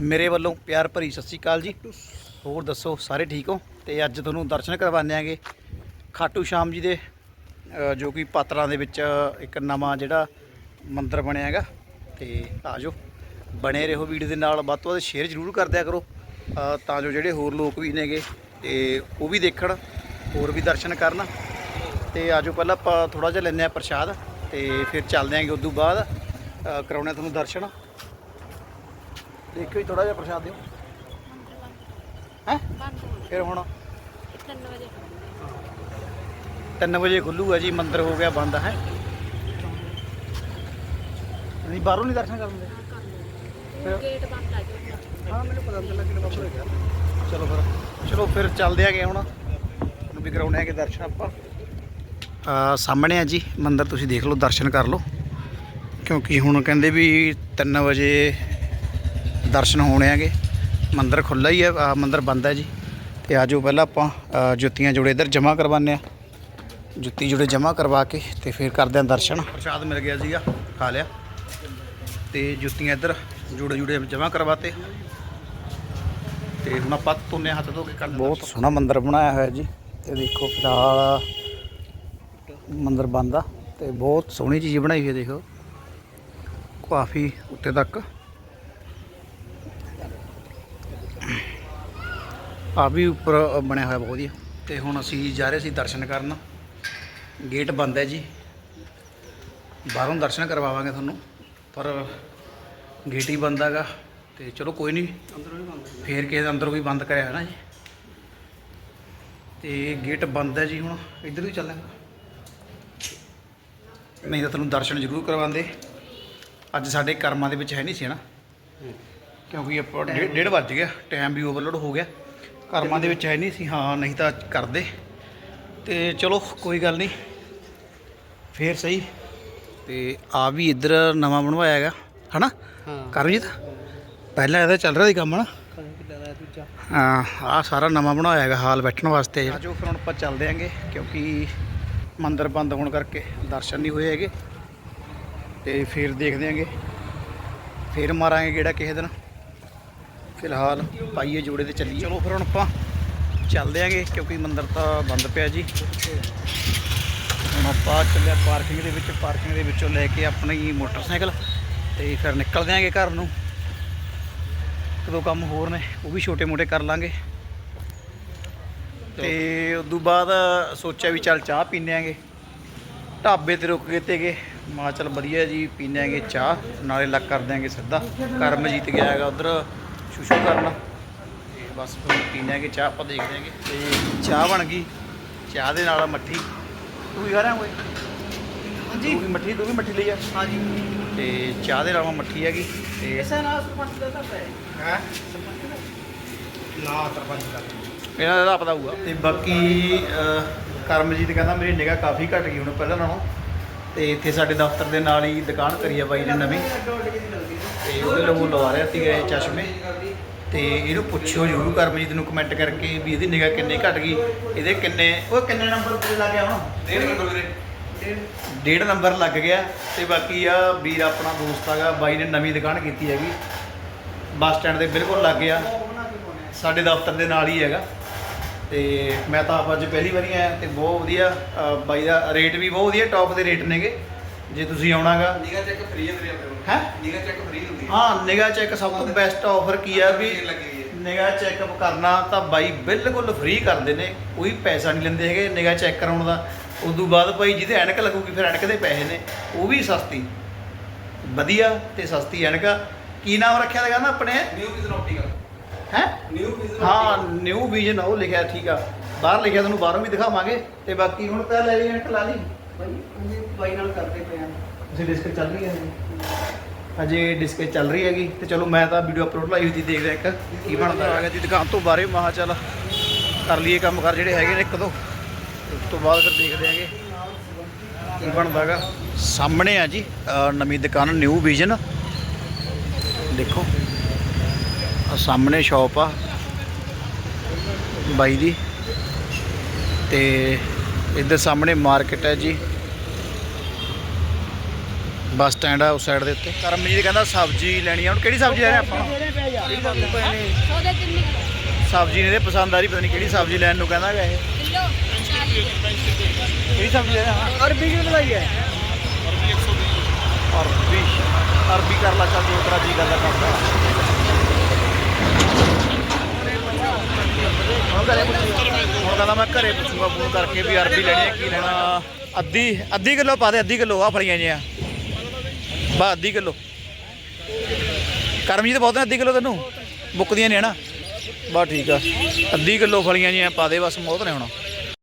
ਮੇਰੇ ਵੱਲੋਂ ਪਿਆਰ ਭਰੀ ਸਤਿ ਸ਼੍ਰੀ ਅਕਾਲ ਜੀ। ਹੋਰ ਦੱਸੋ ਸਾਰੇ ਠੀਕ ਹੋ? ਤੇ ਅੱਜ ਤੁਹਾਨੂੰ ਦਰਸ਼ਨ ਕਰਵਾਉਂਦੇ ਆਂਗੇ। ਖਾਟੂ ਸ਼ਾਮ ਜੀ ਦੇ ਜੋ ਕਿ ਪਾਤਰਾਂ ਦੇ ਵਿੱਚ ਇੱਕ ਨਵਾਂ ਜਿਹੜਾ ਮੰਦਿਰ ਬਣਿਆ ਹੈਗਾ। ਤੇ ਆਜੋ ਬਣੇ ਰਹੋ ਵੀਡੀਓ ਦੇ ਨਾਲ। ਵੱਧ ਤੋਂ ਵੱਧ ਸ਼ੇਅਰ ਜ਼ਰੂਰ ਕਰ ਦਿਆ ਕਰੋ। ਤਾਂ ਜੋ ਜਿਹੜੇ ਹੋਰ ਲੋਕ ਵੀ ਨੇਗੇ ਤੇ ਉਹ ਵੀ ਦੇਖਣ ਹੋਰ ਵੀ ਦਰਸ਼ਨ ਕਰਨ। ਤੇ ਆਜੋ ਪਹਿਲਾਂ ਆਪਾਂ ਥੋੜਾ ਜਿਹਾ ਲੈਂਦੇ ਆ ਪ੍ਰਸ਼ਾਦ ਤੇ ਫਿਰ ਚੱਲਦੇ ਆਂਗੇ। ਉਸ ਤੋਂ ਬਾਅਦ ਅ, ਕਰਾਉਣੇ ਤੁਹਾਨੂੰ ਦਰਸ਼ਨ। ਦੇਖਿਓ ਥੋੜਾ ਜਿਹਾ ਪ੍ਰਸ਼ਾਦ ਦਿਓ। ਹੈ? ਫਿਰ ਹੁਣ? ਗਿਆ 3 ਵਜੇ 3 ਵਜੇ ਖੁੱਲੂਗਾ ਜੀ, ਮੰਦਿਰ ਹੋ ਗਿਆ ਬੰਦ, ਹੈ? ਨਹੀਂ, ਬਾਹਰੋਂ ਨਹੀਂ ਦਰਸ਼ਨ ਕਰਨ ਦੇ? ਗੇਟ ਬੰਦ ਆ ਜੀ ਹਾਂ, ਮੈਨੂੰ ਪਤਾ ਲੱਗਾ ਕਿ ਬਾਬੂ ਹੈਗਾ। ਚਲੋ ਫਿਰ ਚਲੋ ਫਿਰ ਚੱਲਦੇ ਆਗੇ ਹੁਣ। ਹੁਣ ਵੀ ਕਰਾਉਣੇ ਆਗੇ ਦਰਸ਼ਨ ਆਪਾਂ। ਸਾਹਮਣੇ ਆ ਜੀ, ਮੰਦਿਰ ਤੁਸੀਂ ਦੇਖ ਲਓ, ਦਰਸ਼ਨ ਕਰ ਲਓ। ਕਿਉਂਕਿ ਹੁਣ ਕਹਿੰਦੇ ਵੀ 3 ਵਜੇ ਦਰਸ਼ਨ ਹੋਣੇ ਆਗੇ ਮੰਦਿਰ ਖੁੱਲ੍ਹਾ ਹੀ ਹੈ ਮੰਦਿਰ ਬੰਦ ਹੈ ਜੀ। ਤੇ ਆਜੋ ਪਹਿਲਾਂ ਆਪਾਂ ਜੁੱਤੀਆਂ ਜੋੜੇ ਇੱਧਰ ਜਮ੍ਹਾਂ ਕਰਵਾਉਂਦੇ ਆ ਜੁੱਤੀ ਜੋੜੇ ਜਮ੍ਹਾਂ ਕਰਵਾ ਕੇ ਤੇ ਫਿਰ ਕਰਦੇ ਆ ਦਰਸ਼ਨ। ਪ੍ਰਸ਼ਾਦ ਮਿਲ ਗਿਆ ਸੀਗਾ ਖਾ ਲਿਆ। ਤੇ ਜੁੱਤੀਆਂ ਇੱਧਰ ਜੋੜੇ ਜੋੜੇ ਜਮ੍ਹਾਂ ਕਰਵਾਤੇ। ਤੇ ਹੁਣ ਆਪਾਂ ਧੋਨੇ ਹੱਥ ਧੋ ਕੇ ਕੱਲ ਬਹੁਤ ਸੋਹਣਾ ਮੰਦਿਰ ਬਣਾਇਆ ਹੋਇਆ ਜੀ। ਤੇ ਦੇਖੋ ਫਿਲਹਾਲ ਮੰਦਿਰ ਬੰਦ ਆ ਤੇ ਬਹੁਤ ਸੋਹਣੀ ਚੀਜ਼ ਬਣਾਈ ਹੋਈ ਹੈ ਦੇਖੋ। ਕਾਫੀ ਉੱਤੇ ਤੱਕ ਆ ਵੀ ਉੱਪਰ ਬਣਿਆ ਹੋਇਆ ਬਹੁਤ ਵਧੀਆ। ਤੇ ਹੁਣ ਅਸੀਂ ਜਾ ਰਹੇ ਸੀ ਦਰਸ਼ਨ ਕਰਨ। ਗੇਟ ਬੰਦ ਹੈ ਜੀ। ਬਾਹਰੋਂ ਦਰਸ਼ਨ ਕਰਵਾਵਾਂਗੇ ਤੁਹਾਨੂੰ। ਪਰ ਗੇਟ ਹੀ ਬੰਦ ਹੈਗਾ। ਤੇ ਚਲੋ ਕੋਈ ਨਹੀਂ ਫੇਰ ਕਿਸੇ ਦੇ ਅੰਦਰੋਂ ਵੀ ਬੰਦ ਕਰਿਆ ਹੈ ਨਾ ਜੀ। ਤੇ ਗੇਟ ਬੰਦ ਹੈ ਜੀ ਹੁਣ। ਇੱਧਰ ਵੀ ਚੱਲਾਂਗੇ। ਨਹੀਂ ਤਾਂ ਤੁਹਾਨੂੰ ਦਰਸ਼ਨ ਜ਼ਰੂਰ ਕਰਵਾਉਂਦੇ। ਅੱਜ ਸਾਡੇ ਕਰਮਾਂ ਦੇ ਵਿੱਚ ਹੈ ਨਹੀਂ ਸੀ ਨਾ? ਕਿਉਂਕਿ ਆਪਾਂ ਡੇ- ਡੇਢ ਵੱਜ ਗਿਆ। ਟਾਈਮ ਵੀ ਓਵਰਲੋਡ ਹੋ ਗਿਆ। ਕਰਮਾਂ ਦੇ ਵਿੱਚ ਹੈ ਨਹੀਂ ਸੀ ਹਾਂ ਨਹੀਂ ਤਾਂ ਕਰਦੇ। ਤੇ ਚਲੋ ਕੋਈ ਗੱਲ ਨਹੀਂ। ਫੇਰ ਸਹੀ। ਤੇ ਆ ਵੀ ਇੱਧਰ ਨਵਾਂ ਬਣਵਾਇਆ ਹੈਗਾ ਹਨਾ? ਹਾਂ। ਕਰਮਜੀਤ ਪਹਿਲਾਂ ਇਹਦਾ ਚੱਲ ਰਿਹਾ ਸੀ ਕੰਮ ਨਾ ਹਾਂ ਆ ਸਾਰਾ ਨਵਾਂ ਬਣਾਇਆ ਹੈਗਾ ਹਾਲ ਬੈਠਣ ਵਾਸਤੇ। ਜਿਹੜਾ ਜੋ ਫਿਰ ਹੁਣ ਆਪਾਂ ਚੱਲਦੇ ਆਂਗੇ ਕਿਉਂਕਿ ਮੰਦਿਰ ਬੰਦ ਹੋਣ ਕਰਕੇ ਦਰਸ਼ਨ ਨਹੀਂ ਹੋਏ ਹੈਗੇ। ਤੇ ਫਿਰ ਦੇਖਦੇ ਆਂਗੇ। ਫਿਰ ਮਾਰਾਂਗੇ ਕਿਹੜਾ ਕਿਸੇ ਦਿਨ। ਫਿਲਹਾਲ ਪਾਈਏ ਜੋੜੇ ਤੇ ਚੱਲੀਏ। ਚਲੋ ਫਿਰ ਹੁਣ ਆਪਾਂ ਚੱਲਦੇ ਆਂਗੇ, ਕਿਉਂਕਿ ਮੰਦਿਰ ਤਾਂ ਬੰਦ ਪਿਆ ਜੀ। ਹੁਣ ਆਪਾਂ ਚੱਲਿਆ ਪਾਰਕਿੰਗ ਦੇ ਵਿੱਚ ਪਾਰਕਿੰਗ ਦੇ ਵਿੱਚੋਂ ਲੈ ਕੇ ਆਪਣੀ ਮੋਟਰਸਾਈਕਲ ਤੇ ਫਿਰ ਨਿਕਲਦੇ ਆਂਗੇ ਘਰ ਨੂੰ। ਇੱਕ ਦੋ ਕੰਮ ਹੋਰ ਨੇ, ਉਹ ਵੀ ਛੋਟੇ ਮੋਟੇ ਕਰ ਲਾਂਗੇ। ਤੇ ਉਸ ਤੋਂ ਬਾਅਦ ਸੋਚਿਆ ਵੀ ਚੱਲ ਚਾਹ ਪੀਨੇ ਆਂਗੇ। ਢਾਬੇ ਤੇ ਰੁਕ ਗਏ ਤੇਗੇ ਮਾ ਚੱਲ ਵਧੀਆ ਜੀ ਪੀਨੇ ਆਂਗੇ ਚਾਹ। ਨਾਲੇ ਲੱਗ ਕਰ ਦਿਆਂਗੇ ਸਿੱਧਾ। ਕਰਮਜੀਤ ਗਿਆ ਹੈਗਾ ਉਧਰ। ਸ਼ੂਸ਼ੂ ਕਰਨ। ਤੇ ਬਸ ਫਿਰ ਪੀਨੇ ਆਂਗੇ ਚਾਹ ਆਪਾਂ ਦੇਖਦੇ ਆਂਗੇ। ਤੇ ਚਾਹ ਬਣ ਗਈ। ਚਾਹ ਦੇ ਨਾਲ ਮੱਠੀ। ਤੂੰ ਵੀ ਖਾ ਰਿਹਾ ਓਏ ਹਾਂਜੀ। ਤੂੰ ਵੀ ਮੱਠੀ ਤੂੰ ਵੀ ਮੱਠੀ ਲਈ ਆ। ਹਾਂਜੀ। ਤੇ ਚਾਹ ਦੇ ਨਾਲ ਮੱਠੀ ਹੈਗੀ। ਤੇ ਇਸੇ ਨਾਲ ਸਰਪੰਚ ਦਾ ਤਾਂ ਹੈ? ਹੈ ਨਾ ਸਰਪੰਚ ਦਾ ਇਹਨਾਂ ਦਾ ਪਤਾ ਹੋਊਗਾ। ਤੇ ਬਾਕੀ ਕਰਮਜੀਤ ਕਹਿੰਦਾ ਮੇਰੀ ਨਿਗਾਹ ਕਾਫੀ ਘਟ ਗਈ ਹੁਣ ਪਹਿਲਾਂ ਨਾਲੋਂ। ਤੇ ਇੱਥੇ ਸਾਡੇ ਦਫ਼ਤਰ ਦੇ ਨਾਲ ਹੀ ਦੁਕਾਨ ਕਰੀ ਆ ਬਾਈ ਨੇ ਨਵੀਂ। ਤੇ ਉਹਦੇ ਉਹ ਲਵਾ ਰਿਹਾ ਸੀਗਾ ਇਹ ਚਸ਼ਮੇ। ਤੇ ਇਹਨੂੰ ਪੁੱਛਿਓ ਜ਼ਰੂਰ ਕਰਮਜੀਤ ਨੂੰ ਕਮੈਂਟ ਕਰਕੇ ਵੀ ਇਹਦੀ ਨਿਗਾਹ ਕਿੰਨੇ ਘਟ ਗਈ। ਇਹਦੇ ਕਿੰਨੇ ਉਹ ਕਿੰਨੇ ਨੰਬਰ ਤੇ ਲੱਗ ਗਿਆ ਹੁਣ? ਡੇਢ ਨੰਬਰ ਵੀਰੇ। ਡੇਢ ਨੰਬਰ ਲੱਗ ਗਿਆ। ਤੇ ਬਾਕੀ ਆ ਵੀਰ ਆਪਣਾ ਦੋਸਤ ਹੈਗਾ ਬਾਈ ਨੇ ਨਵੀਂ ਦੁਕਾਨ ਕੀਤੀ ਹੈਗੀ। ਬੱਸ ਸਟੈਂਡ ਦੇ ਬਿਲਕੁਲ ਲੱਗ ਗਿਆ। ਸਾਡੇ ਦਫ਼ਤਰ ਦੇ ਨਾਲ ਹੀ ਹੈਗਾ। ਤੇ ਮੈਂ ਤਾਂ ਆਪ ਅੱਜ ਪਹਿਲੀ ਵਾਰੀ ਆਇਆ ਤੇ ਬਹੁਤ ਵਧੀਆ ਬਾਈ ਦਾ ਰੇਟ ਵੀ ਬਹੁਤ ਵਧੀਆ ਟੌਪ ਦੇ ਰੇਟ ਨੇਗੇ। ਜੇ ਤੁਸੀਂ ਆਉਣਾਗਾ। ਨਿਗਾ ਚੈੱਕ ਫ੍ਰੀ ਹੈ ਵੀਰੇ ਆਪਣੇ ਕੋਲ ਹੈ? ਨਿਗਾ ਚੈੱਕ ਫ੍ਰੀ ਹੁੰਦੀ ਹੈ ਹਾਂ ਨਿਗਾਹ ਚੈੱਕ ਸਭ ਤੋਂ ਬੈਸਟ ਆਫਰ ਕੀ ਆ ਵੀ ਹੈ ਨਿਗਾਹ ਚੈੱਕਅਪ ਕਰਨਾ ਤਾਂ ਬਾਈ ਬਿਲਕੁਲ ਫ੍ਰੀ ਕਰਦੇ ਨੇ ਕੋਈ ਪੈਸਾ ਨਹੀਂ ਲੈਂਦੇ ਹੈਗੇ ਨਿਗਾਹ ਚੈੱਕ ਕਰਾਉਣ ਦਾ। ਉਦੋਂ ਬਾਅਦ ਭਾਈ ਜਿਹਦੇ ਐਨਕ ਲੱਗੂਗੀ ਫਿਰ ਐਨਕ ਦੇ ਪੈਸੇ ਨੇ ਉਹ ਵੀ ਸਸਤੀ। ਵਧੀਆ ਤੇ ਸਸਤੀ ਐਨਕ ਕੀ ਨਾਮ ਰੱਖਿਆ ਲਗਾ ਨਾ ਆਪਣੇ? ਨਿਊ ਵਿਜ਼ਨ ਆਪਟੀਕਲ ਹੈ? ਨਿਊ ਵਿਜ਼ਨ ਹਾਂ ਨਿਊ ਵਿਜ਼ਨ ਉਹ ਲਿਖਿਆ ਠੀਕ ਆ। ਬਾਹਰ ਲਿਖਿਆ ਤੁਹਾਨੂੰ ਬਾਹਰੋਂ ਵੀ ਦਿਖਾਵਾਂਗੇ। ਤੇ ਬਾਕੀ ਹੁਣ ਤਾਂ ਲੈ ਲਈ ਐਨਕ ਲਾ ਲਈ। ਬਾਈ ਉਹਨੇ ਬਾਈ ਨਾਲ ਕਰਦੇ ਪਏ ਆ। ਤੁਸੀਂ ਡਿਸਕ ਚੱਲ ਰਹੀ ਹੈ ਅਜੇ ਡਿਸਕ ਚੱਲ ਰਹੀ ਹੈਗੀ ਤੇ ਚਲੋ ਮੈਂ ਤਾਂ ਵੀਡੀਓ ਅਪਲੋਡ ਲਾਈ ਹੋਈ ਸੀ ਦੇਖਦੇ ਇੱਕ ਕੀ ਬਣਦਾ ਹੈਗਾ। ਜੀ ਦੁਕਾਨ ਤੋਂ ਬਾਹਰੇ ਮਹਾ ਚੱਲ ਕਰ ਲਈਏ ਕੰਮ ਕਰ ਜਿਹੜੇ ਹੈਗੇ ਨੇ ਇੱਕ ਦੋ। ਉਸ ਤੋਂ ਬਾਅਦ ਫਿਰ ਦੇਖਦੇ ਹੈਗੇ ਕੀ ਬਣਦਾ ਹੈਗਾ। ਸਾਹਮਣੇ ਆ ਜੀ ਨਵੀਂ ਦੁਕਾਨ ਨਿਊ ਵਿਜ਼ਨ ਦੇਖੋ ਆ ਸਾਹਮਣੇ ਸ਼ਾਪ ਆ ਬਾਈ ਦੀ। ਤੇ ਇੱਧਰ ਸਾਹਮਣੇ ਮਾਰਕੀਟ ਹੈ ਜੀ। ਬੱਸ ਸਟੈਂਡ ਆ ਉਸ ਸਾਈਡ ਦੇ ਉੱਤੇ। ਕਰਮਜੀਤ ਕਹਿੰਦਾ ਸਬਜ਼ੀ ਲੈਣੀ ਆ। ਹੁਣ ਕਿਹੜੀ ਸਬਜ਼ੀ ਲੈਣੀ ਆਪਾਂ? ਕਿੰਨੇ ਸਬਜ਼ੀ ਨੇ ਇਹਦੇ ਪਸੰਦ ਆ ਰਹੀ ਪਤਾ ਨਹੀਂ ਕਿਹੜੀ ਸਬਜ਼ੀ ਲੈਣ ਨੂੰ ਕਹਿੰਦਾ ਗਾ ਇਹ ਕਿਲੋ? 40 ਕਿਹੜੀ ਸਬਜ਼ੀ ਲੈਣਾ ਅਰਬੀ ਕਿੰਨੇ ਲਾਈ ਹੈ? ਅਰਬੀ। ਅਰਬੀ ਕਰ ਲਾ ਚੱਲ ਜੋ ਤੇਰਾ ਜੀ ਕਰਦਾ ਕਰਦਾ ਹੁਣ ਘਰੇ ਪੁੱਛੂਗਾ। ਹੁਣ ਕਹਿੰਦਾ ਮੈਂ ਘਰੇ ਪੁੱਛੂਗਾ ਫੋਨ ਕਰਕੇ ਵੀ ਅਰਬੀ ਲੈਣੀ ਹੈ ਕੀ ਲੈਣਾ। ਅੱਧੀ ਅੱਧੀ ਕਿਲੋ ਪਾ ਦੇ ਅੱਧੀ ਕਿਲੋ ਆ ਫਲੀਆਂ ਜੀਆਂ ਬਾ ਅੱਧੀ ਕਿਲੋ। ਕਰਮਜੀਤ, ਬਹੁਤ ਨੇ ਅੱਧੀ ਕਿਲੋ ਤੈਨੂੰ? ਮੁੱਕਦੀਆਂ ਨੇ ਹਨਾ? ਬਾ ਠੀਕ ਆ। ਅੱਧੀ ਕਿਲੋ ਫਲੀਆਂ ਜੀਆਂ ਪਾ ਦੇ ਬਸ ਬਹੁਤ ਨੇ ਹੁਣ।